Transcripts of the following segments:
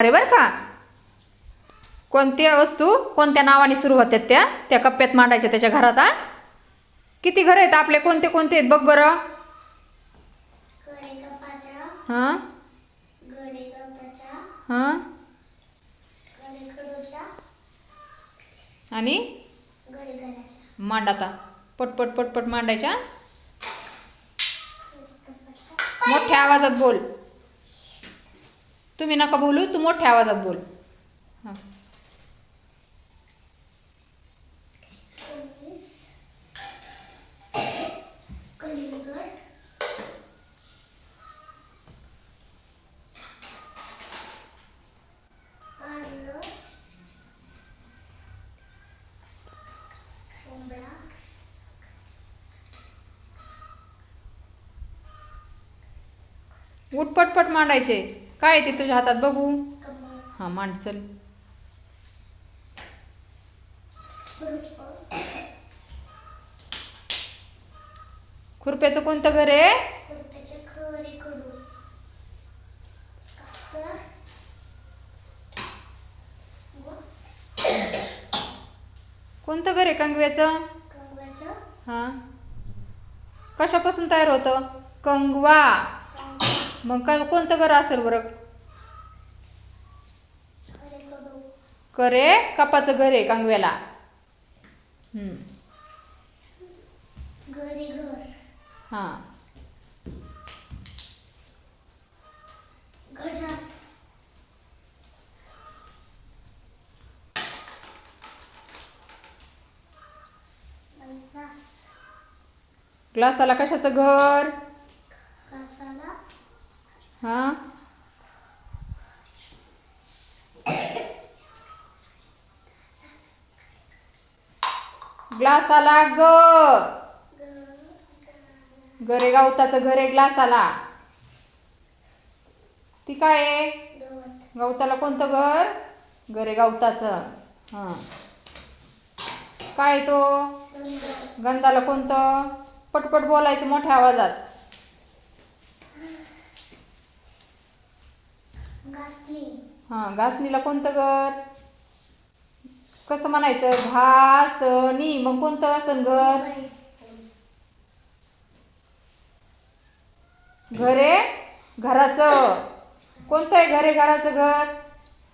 अरे बरं का. कोणत्या वस्तू कोणत्या नावाने सुरू होत्यात त्या? त्या कप्प्यात मांडायच्या त्याच्या घरात हा? किती घर आहेत आपले? कोणते कोणते आहेत? बघ बरं. हां? हां? आणि? घरे घराच्या मांड आता पटपट पटपट मांडायच्या. मोठ्या आवाजात बोल. तुम्ही नका बोलू तू मोठ्या आवाजात बोल. हां. उठपटपट मांडायचे. काय आहे ते तुझ्या हातात बघू? हां मांड चल. खुरपं खुरप्याचं कोणतं घर आहे? खुरप्याचे कोणतं घर आहे कंगव्याचं? हां. कशापासून तयार होतं? कंगवा. मग काय कोणतं घर असेल बरं? करे कपाचं घर आहे कांगव्याला हां. ग्लासाला कशाचं घर? हां? ग्लासाला ग. गरे गावताचं घर आहे ग्लासाला. ती काय आहे? गवताला कोणतं घर? गरे गावताचं. हां. काय तो? गंधाला कोणतं? पटपट बोलायचं मोठ्या आवाजात. हां घासणीला कोणतं घर? कसं म्हणायचं? घासणी मग कोणतं असन घर? घरे घराचं. कोणतं आहे घरे घराचं घर?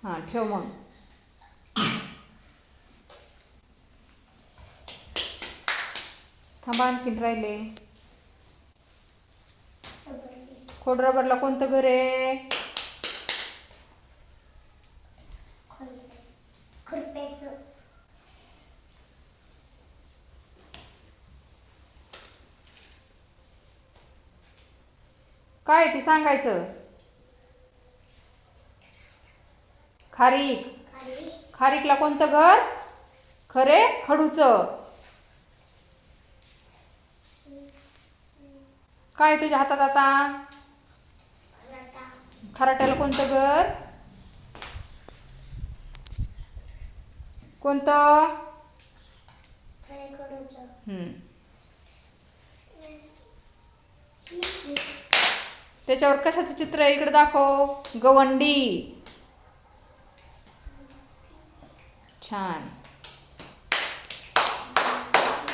हां ठेव मग. थांबा आणखीन राहिले. खोड रबरला कोणतं घर आहे? खुरप्याचं काय ते सांगायचं? खारीक. खारीकला कोणतं घर? खरे खडूचं. काय तुझ्या हातात आता? खराट्याला कोणतं घर? कोणतं? हम्म. त्याच्यावर कशाचं चित्र आहे? इकडे दाखव. गवंडी. छान.